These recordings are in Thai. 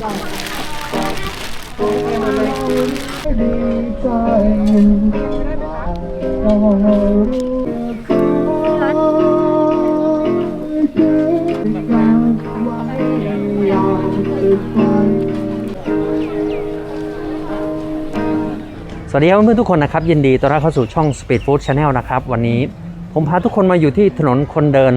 สวัสดีครับเพื่อนๆทุกคนนะครับ ยินดีต้อนรับเข้าสู่ช่อง Speed Food Channel นะครับ วันนี้ผมพาทุกคนมาอยู่ที่ถนนคนเดิน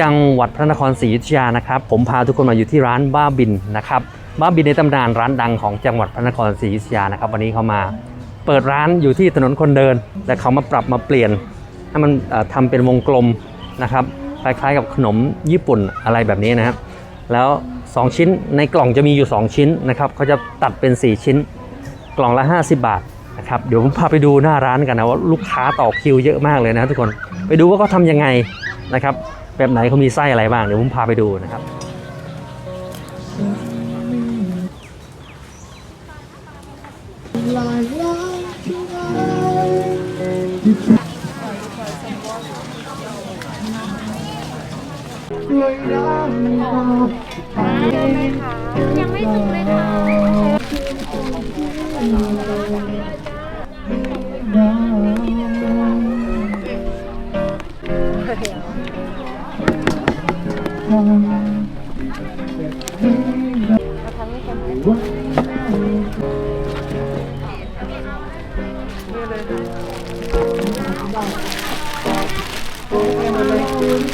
จังหวัดพระนครศรีอยุธยานะครับ ผมพาทุกคนมาอยู่ที่ร้านบ้าบินนะครับ บ้าบินในตำนานร้านดังของจังหวัดพระนครศรีอยุธยานะครับ วันนี้เขามาเปิดร้านอยู่ที่ถนนคนเดิน แต่เขามาปรับมาเปลี่ยนให้มันเอ่อทำเป็นวงกลมนะครับคล้ายๆกับขนมญี่ปุ่นอะไรแบบนี้นะครับแล้ว 2 ชิ้นในกล่องจะมีอยู่ 2 ชิ้นนะครับเขาจะตัดเป็น 4 ชิ้น กล่องละ 50 บาทนะครับเดี๋ยวผมพาไปดูหน้าร้านกันนะว่าลูกค้าต่อคิวเยอะมากเลยนะทุกคนไปดูว่าเขาทำยังไงนะครับแบบไหนเขามีไส้อะไรบ้างเดี๋ยวผมพาไปดูนะครับ ยังไม่สุกเลยค่ะ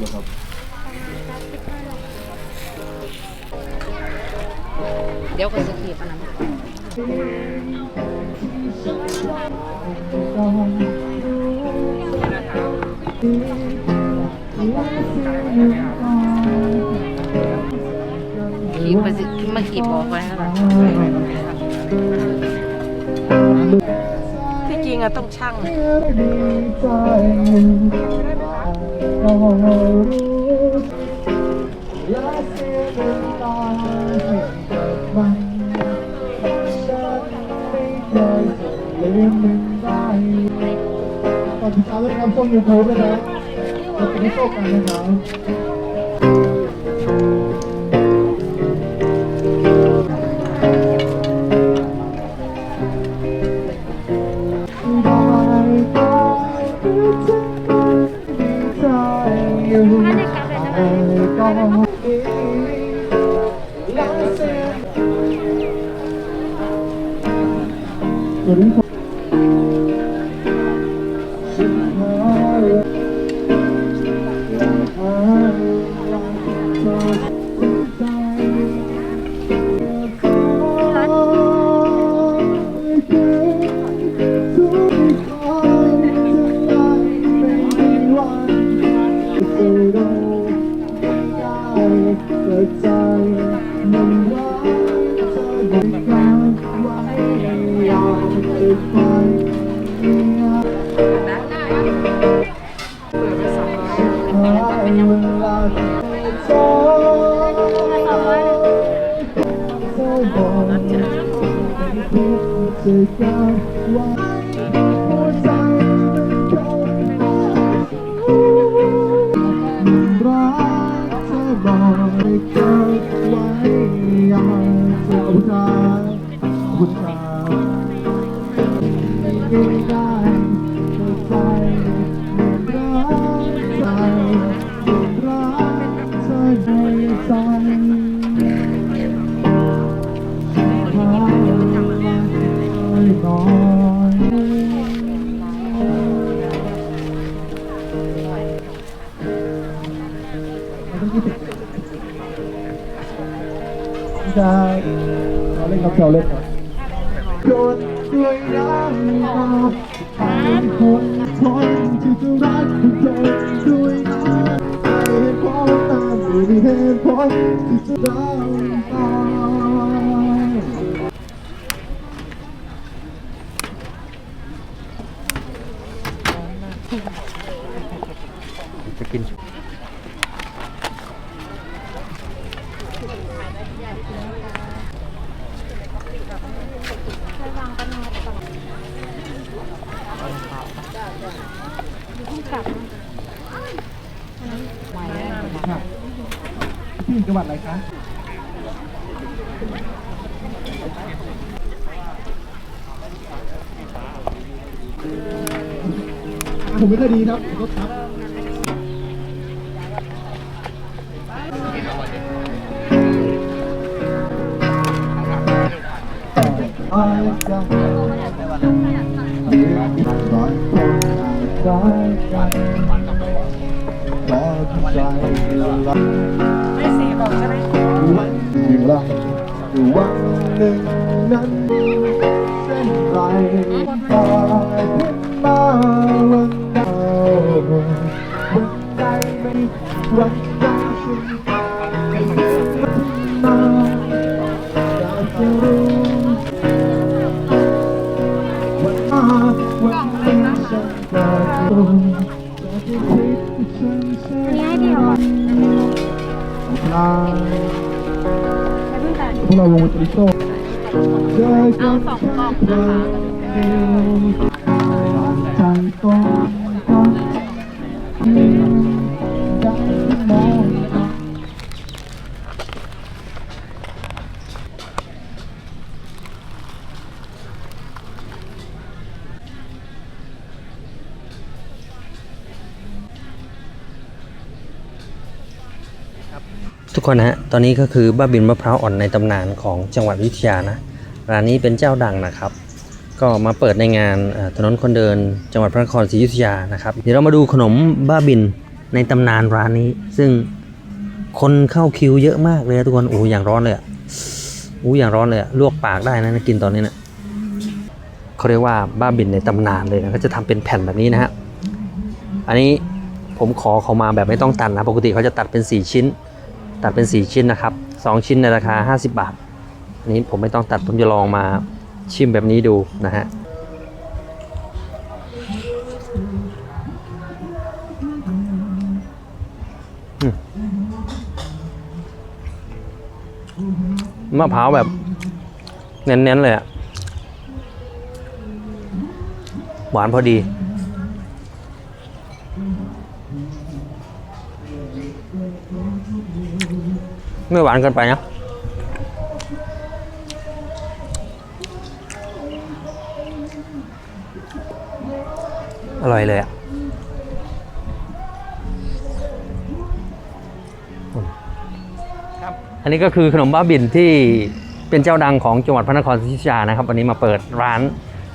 เดี๋ยวคนจะขีบอันนั้นขีบไปสิมาขีบบอกไว้แล้วที่จริงอะต้องช่าง ก่อนติดตามและทำช่องยูทูบด้วยนะเราจะได้โชคกันนะครับ สวั จ ได้เราเล่นครับเราเล่นครับคนด้วยน้ำตาเป็นคนทนที่จะรักเธอด้วยน้ำใจเพี่จังหวัดอะไรคะผมไม่เคยดีครับรถครับ ไม่สีบอกใช่ไหมวันหนึ่งละวันหนึ่งนั้นเส้นไรตาย วกเราวงดนตรีโซ่เจอเอาสองกล่องนะคะ ทุกคนนะฮะ ตอนนี้ก็คือบ้าบินมะพร้าวอ่อนในตำนานของจังหวัดอยุธยานะ ร้านนี้เป็นเจ้าดังนะครับ ก็มาเปิดในงานถนนคนเดิน จังหวัดพระนครศรีอยุธยานะครับ เดี๋ยวเรามาดูขนมบ้าบินในตำนานร้านนี้ ซึ่งคนเข้าคิวเยอะมากเลยอะทุกคน โอ้อย่างร้อนเลยอะโอ้อย่างร้อนเลยลวกปากได้นะกินตอนนี้นะเขาเรียกว่าบ้าบินในตำนานเลยนะก็จะทำเป็นแผ่นแบบนี้นะฮะ อันนี้ผมขอเขามาแบบไม่ต้องตัดนะ ปกติเขาจะตัดเป็น 4 ชิ้น ตัดเป็น 4 ชิ้นนะครับ 2 ชิ้นในราคา 50 บาท อันนี้ผมไม่ต้องตัดผมจะลองมาชิมแบบนี้ดูนะฮะมมะพร้าวแบบเน้นๆเลยอะหวานพอดี ไม่หวานเกินไปนะอร่อยเลยอะอืมอันนี้ก็คือขนมบ้าบินที่เป็นเจ้าดังของจังหวัดพระนครศรีอยุธยานะครับ วันนี้มาเปิดร้าน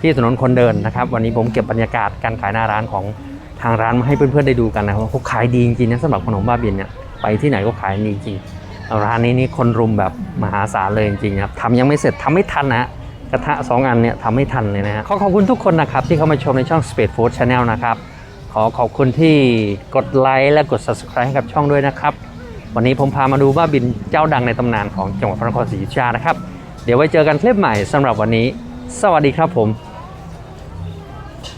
ที่ถนนคนเดินนะครับ วันนี้ผมเก็บบรรยากาศการขายหน้าร้านของทางร้านมาให้เพื่อนๆได้ดูกันนะครับว่าเขาขายดีจริงๆนะสำหรับขนมบ้าบินเนี่ยไปที่ไหนก็ขายดีจริง ร้านนี้นี่คนรุมแบบมหาศาลเลยจริงๆครับทำยังไม่เสร็จทำไม่ทันนะกระทะสองอันเนี่ยทำไม่ทันเลยนะฮะขอขอบคุณทุกคนนะครับที่เข้ามาชมในช่อง Speed Food Channel นะครับขอขอบคุณที่กดไลค์และกด Subscribe ให้กับช่องด้วยนะครับ วันนี้ผมพามาดูบ้าบินเจ้าดังในตำนานของจังหวัดพระนครศรีอยุธยานะครับ เดี๋ยวไว้เจอกันคลิปใหม่สำหรับวันนี้ สวัสดีครับผม